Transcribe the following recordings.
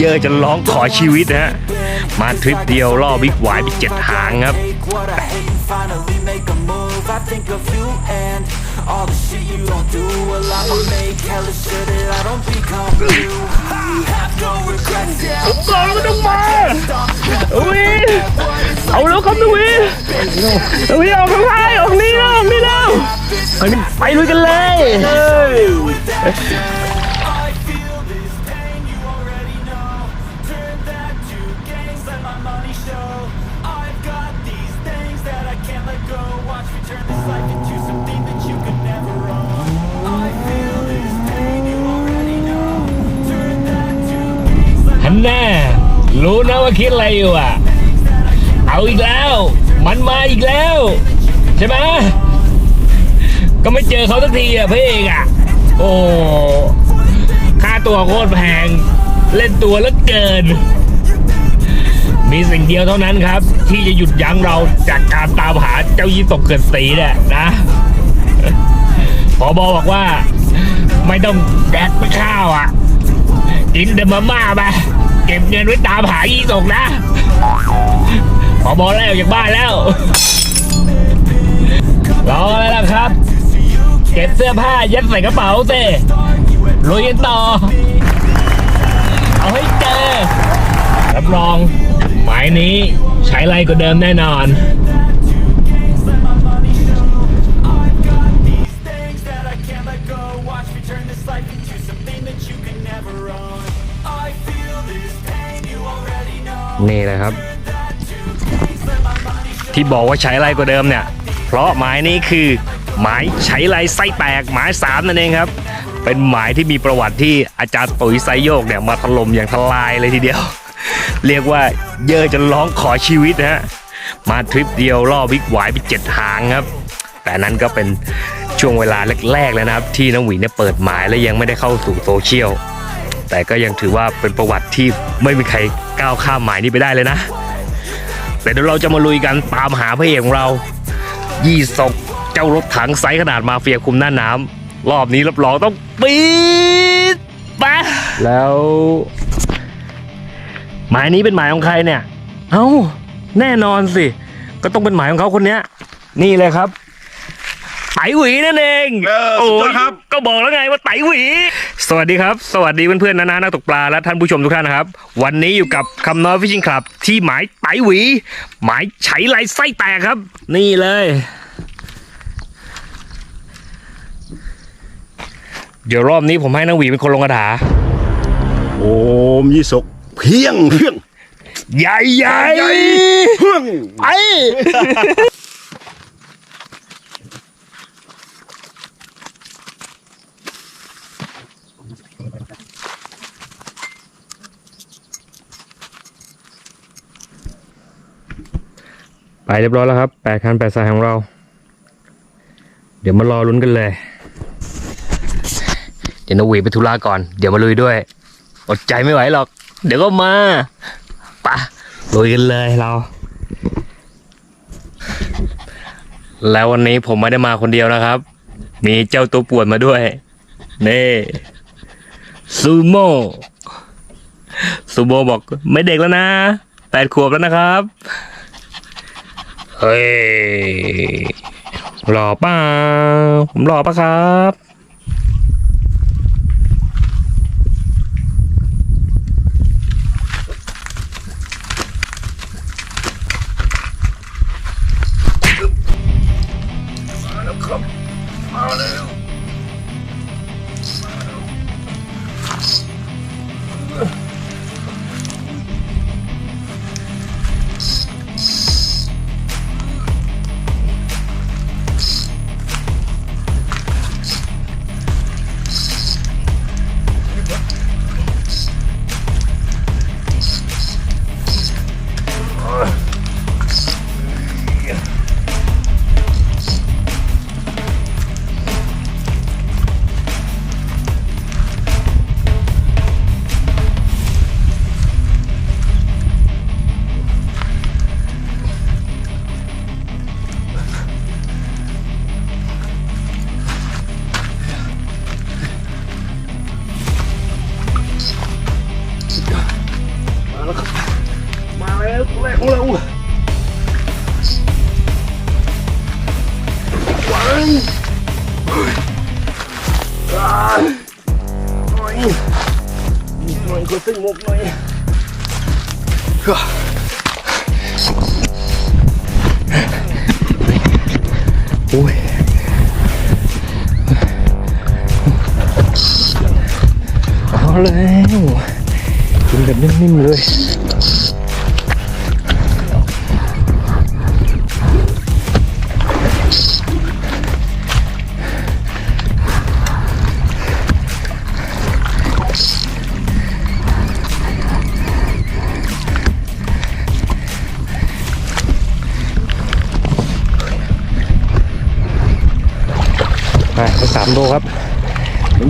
เยอะจะร้องขอชีวิตนะฮะ มาทริปเดียวล่อบิ๊กไวายไปเจ็ดหางครับ What I hate and finally make a move I think of you and all the shit you don't do Well I'ma make hella sure that I don't become you Have no regrets, yeah ก่อนก็ต้องมาอุ้ยเอาแล้วครับนุ้ยนุ้ยออกทางซ้ายออกนี่แล้วออกนี่แล้วไปไปลุยกันเลย รู้นะว่าคิดอะไรอยู่อะ เอาอีกแล้ว มันมาอีกแล้ว ใช่ไหมก็ไม่เจอเขาสักทีอะพี่เอกอะ โอ้ค่าตัวโคตรแพง เล่นตัวแล้วเกิน มีสิ่งเดียวเท่านั้นครับ ที่จะหยุดยั้งเราจากการตามหาเจ้ายี่ตกเกิดสีเนี่ยนะพอบอบอกว่า ไม่ต้องแดกไปข้าวอะกินเดมาม่าไป เก็บเงินไว้ตามหายี่ตกนะพอบอลแล้วออกจากบ้านแล้วรออะไรล่ะครับ เก็บเสื้อผ้ายัดใส่กระเป๋าเต้ลุยกันต่อ เอาให้เจอรับรอง หมายนี้ใช้ไรก็เดิมแน่นอน นี่แหละครับ ที่บอกว่าใช้ไรกว่าเดิมเนี่ย เพราะหมายนี้คือ หมายใช้ไรไส้แตกหมายสามนั่นเองครับ เป็นหมายที่มีประวัติที่อาจารย์ตุ๋ยไซโยกเนี่ยมาถล่มอย่างทลายเลยทีเดียว เรียกว่าเยอะจนร้องขอชีวิตนะฮะมาทริปเดียวล่อบิ๊กไวายไปเจ็ดหางครับ แต่นั้นก็เป็นช่วงเวลาแรกๆเลยนะครับ ที่น้องหวีเนี่ยเปิดหมายและยังไม่ได้เข้าสู่โซเชียลแต่ก็ยังถือว่าเป็นประวัติที่ไม่มีใคร ก้าวข้ามหมายนี้ไปได้เลยนะ แต่เดี๋ยวเราจะมาลุยกันตามหาพระเอกของเรา ยี่ศกเจ้ารถถังไซส์ขนาดมาเฟียคุมหน้าน้ำรอบนี้รับรองต้องปี๊ดปะแล้ว หมายนี้เป็นหมายของใครเนี่ย เอ้า แน่นอนสิ ก็ต้องเป็นหมายของเขาคนเนี้ย นี่เลยครับ ไตหวีนั่นเองเออโอ้สุดยอดครับ ก็บอกแล้วไงว่าไตหวี สวัสดีครับ สวัสดีเพื่อนๆนานานักตกปลาและท่านผู้ชมทุกท่านนะครับ วันนี้อยู่กับคำน้อยฟิชชิงคลับ ที่หมายไตหวี หมายไฉไลไส้แตกครับ นี่เลย เดี๋ยวรอบนี้ผมให้นางหวีเป็นคนลงกระถา โอมยี่สกเพียงเพียงใหญ่ใหญ่ใหญ่เพียงไป ไปเรียบร้อยแล้วครับแปดคันแปดสายของเรา เดี๋ยวมารอลุ้นกันเลย เดี๋ยวนวีไปธุระก่อน เดี๋ยวมาลุยด้วย อดใจไม่ไหวหรอก เดี๋ยวก็มาปะลุยกันเลยเรา แล้ววันนี้ผมไม่ได้มาคนเดียวนะครับ มีเจ้าตัวปวนมาด้วยนี่ซูโม่ซูโม่บอกไม่เด็กแล้วนะแปดขวบแล้วนะครับ เฮ้ยหล่อเปล่าผมหล่อปะครับ ซึ่งมุกหน่อยโอ้ยเอาแล้วกินแบบนิ่มๆเลย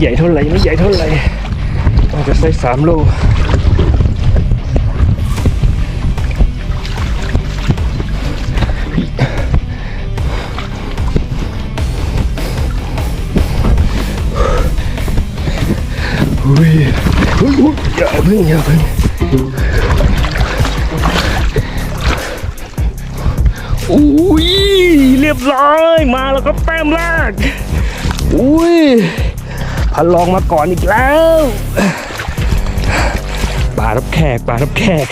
ใหญ่เท่าไหร่ไม่ใหญ่เท่าไหร่องจะใส่สามโลอุ้ยอุ้ยอุ้ยอย่าเพิ่งอย่าเพิ่งอุ้ยเรียบร้อยมาแล้วก็แต้มแรกอุ้ย พันลองมาก่อนอีกแล้วปลารับแขกปลารับแขก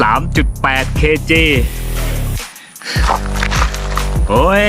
3.8 kg โอ้ย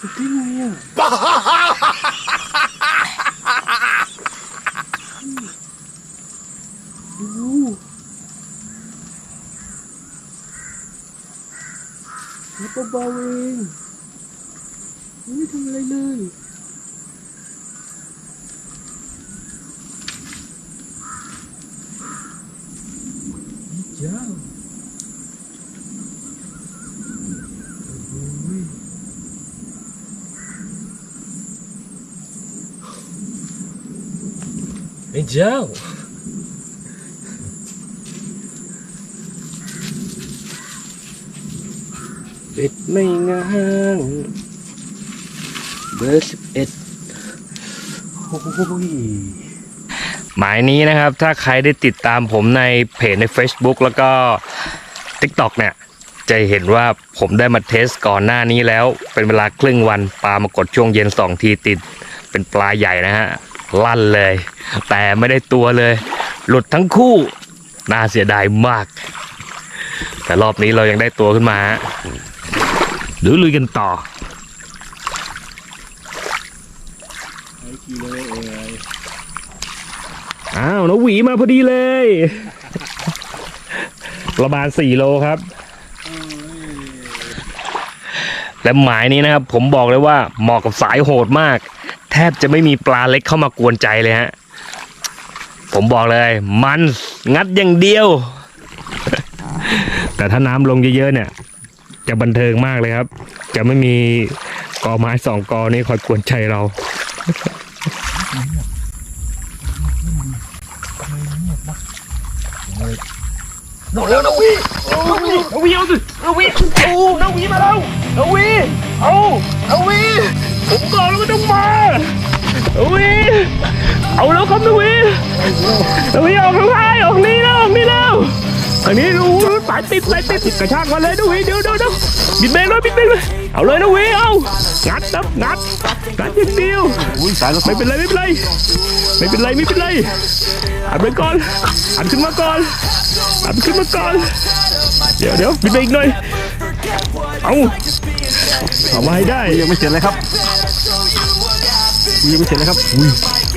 ได้ไงอะแล้วเบาๆเองไม่ทำอะไรเลยเจ้า ไอ้เจ้าเบ็ดไม่งางเบอร์สิบเอ็ดโอ้ยหมายนี้นะครับ ถ้าใครได้ติดตามผมในเพจใน Facebook แล้วก็ TikTok เนี่ย จะเห็นว่าผมได้มาเทสก่อนหน้านี้แล้ว เป็นเวลาครึ่งวันปลามากดช่วงเย็นสองทีติด เป็นปลาใหญ่นะฮะ ลั่นเลย แต่ไม่ได้ตัวเลย หลุดทั้งคู่ น่าเสียดายมาก แต่รอบนี้เรายังได้ตัวขึ้นมาฮะเดูลุยกันต่ออ้าวน้องหวีมาพอดีเลย ประมาณ4โลครับ และหมายนี้นะครับ ผมบอกเลยว่าเหมาะกับสายโหดมาก แทบจะไม่มีปลาเล็กเข้ามากวนใจเลยฮะ ผมบอกเลย มันงัดอย่างเดียว แต่ถ้าน้ำลงเยอะๆเนี่ย จะบันเทิงมากเลยครับ จะไม่มีกอไม้สองกอนี้คอยกวนใจเราหมดแล้วนาวีนวีนาวีเอาสินวีเอานวีมาแล้ว นาวีเอานาวีผมบอกแล้วไม่ต้องมานาวีเอาแล้วครับนาวีนาวีออกทางซ้ายออกนี้แล้วออกนี้แล้วอันนี้ดูสายติดสายติดกระชากมาเลยนาวีเดี๋ยวเดี๋ยวเดี๋ยวบิดเบรกเลยบิดเบรกเลยเอาเลยนาวีเอางัดนะงัดงัดอย่างเดียวไม่เป็นไรไม่เป็นไรไม่เป็นไรไม่เป็นไรอัดไปก่อนอัดขึ้นมาก่อนอัดขึ้นมาก่อนเดี๋ยวเดี๋ยวบิดไปอีกหน่อย เอาเอามาให้ได้ยังไม่เสร็จเลยครับยังไม่เสร็จเลยครับอุ้ย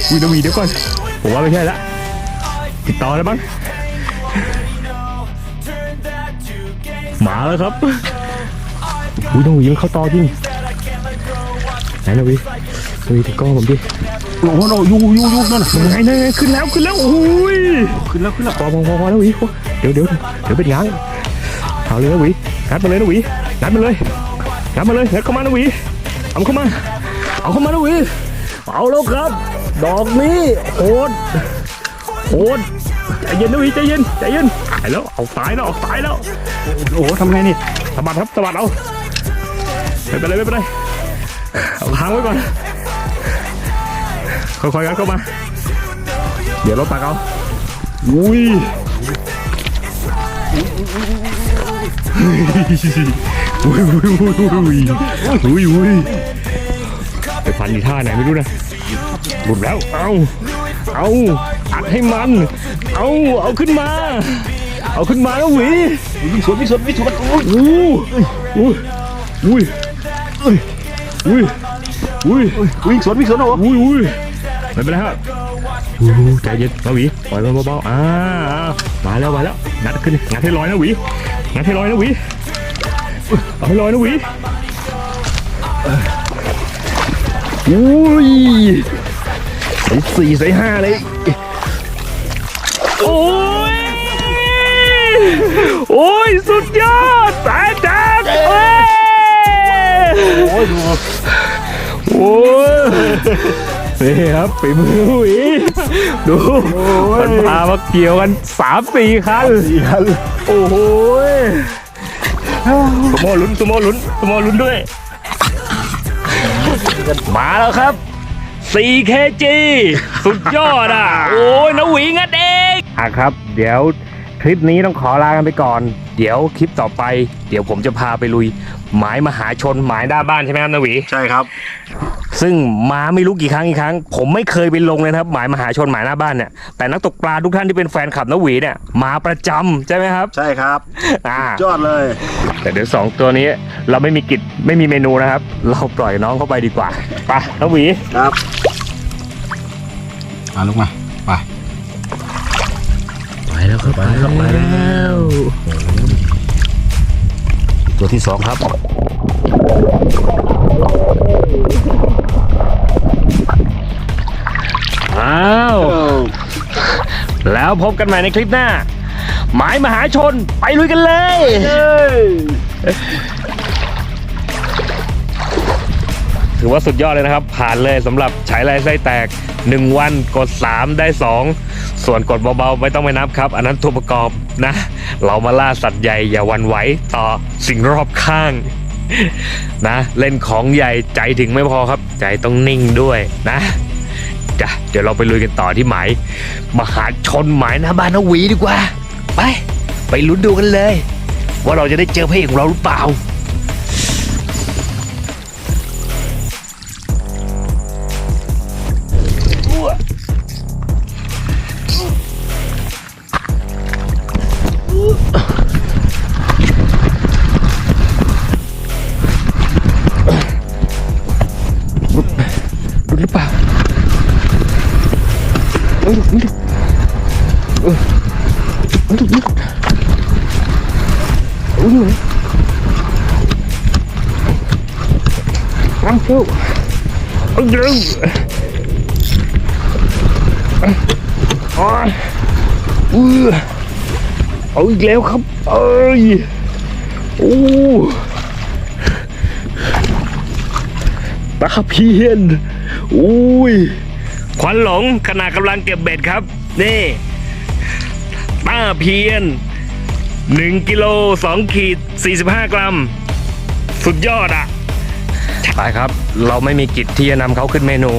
อุ้ยน้องหมีเดี๋ยวก่อนผมว่าไม่ใช่ละติดต่อแล้วมั้งมาแล้วครับอุ้ยน้องหวีมันเข้าต่อจริงไหนนะหวีหวีถือกล้องผมดิโอ้โหโอ้ยูยูยูนั่นน่ะไหนไหนไหนขึ้นแล้วขึ้นแล้วโอ้ยขึ้นแล้วขึ้นแล้วพอพอพอพอแล้วหวีเดี๋ยวเดี๋ยวเดี๋ยวเป็นยัง เอาเลยนะหวีงัดมาเลยนะหวีงัดมาเลยงัดมาเลยงัดเข้ามานะหวีเอาเข้ามาเอาเข้ามานะหวีเอาแล้วครับ ดอกนี้โหดโหดใจเย็นนะหวีใจเย็นใจเย็นตายแล้วเอาตายแล้วออกตายแล้วโอ้โหทำไงนี่สะบัดครับสะบัดเอาไม่เป็นไรไม่เป็นไรเอาค้างไว้ก่อนค่อยๆกันเข้ามา เดี๋ยวรถตักเอาอุ้ย อุ้ยอุ้ยอุ้ยอุ้ยอุ้ยอุ้ยไปฟันอีท่าไหนไม่รู้นะหลุดแล้ว เอาเอาอัดให้มัน เอาเอาขึ้นมา เอาขึ้นมาแล้วหวีวิ่งสวนวิ่งสวนวิ่งสวนโอ้ยอู้อุ้ยอุ้ยอุ้ยอุ้ยอุ้ยวิ่งสวนวิ่งสวนโอ้โอุ้ยอุ้ยไม่เป็นไรครับใจเย็นมาหวีปล่อยมันเบาๆอ่า มาแล้วมาแล้วงัดขึ้นงัดให้ลอยนะหวีงัดให้ลอยนะหวีเอาให้ลอยนะหวีอุ้ยใส่สี่ใส่ห้าเลยโอ้ยโอ้ยสุดยอดสายจับเอ้ยโอ้ยดูโอ้ย นี่ครับฝีมือหวีดูมันพามาเกี่ยวกันสามสี่คันสี่คันโอ้โหยสโมลุ้นสโมลุ้นสโมลุ้นด้วย มาแล้วครับ 4kg สุดยอดอะ โอ้ยน้าหวีงัดเองอะครับ เดี๋ยว คลิปนี้ต้องขอลากันไปก่อน เดี๋ยวคลิปต่อไป เดี๋ยวผมจะพาไปลุย หมายมหาชนหมายหน้าบ้านใช่ไหมครับนาหวี ใช่ครับ ซึ่งมาไม่รู้กี่ครั้งกี่ครั้ง ผมไม่เคยไปลงเลยนะครับ หมายมหาชนหมายหน้าบ้านเนี่ยแต่นักตกปลาทุกท่านที่เป็นแฟนคลับนาหวีเนี่ยมาประจำใช่ไหมครับใช่ครับ อ่า ยอดเลย แต่เดี๋ยวสองตัวนี้เราไม่มีกิจไม่มีเมนูนะครับ เราปล่อยน้องเข้าไปดีกว่าไปนาหวี ครับอ่าลงมา ไปไป แล้วครับไปแล้วไปแล้วตัวที่สองครับอ้าวแล้วพบกันใหม่ในคลิปหน้า หมายมหาชนไปลุยกันเลยถือว่าสุดยอดเลยนะครับ ผ่านเลยสำหรับฉายลายไส้แตก 1 วันกด 3 ได้ 2 ส่วนกดเบาๆไม่ต้องไปนับครับ อันนั้นตัวประกอบนะ เรามาล่าสัตว์ใหญ่อย่าวันไหวต่อสิ่งรอบข้างนะ เล่นของใหญ่ใจถึงไม่พอครับ ใจต้องนิ่งด้วยนะจ้ะเดี๋ยวเราไปลุยกันต่อที่หมายมหาชนหมายหน้าบ้านนวีดีกว่า ไป ไปลุ้นดูกันเลย ว่าเราจะได้เจอพระเอกของเราหรือเปล่า หรือเปล่าเอ้ยหลุดไม่หลุดเออไม่หลุดไม่หลุดเอ้ยหลุดน้ำเชี่ยวเอ้ยเร็วอ๋อเออเอาอีกแล้วครับ เอ้ยโอ้ตาเพียน อุ้ยควันหลงขณะกำลังเก็บเบ็ดครับ นี่ตาเพียน1กิโล2ขีด45 กรัม สุดยอดอะ ไปครับ เราไม่มีกิจที่จะนำเขาขึ้นเมนู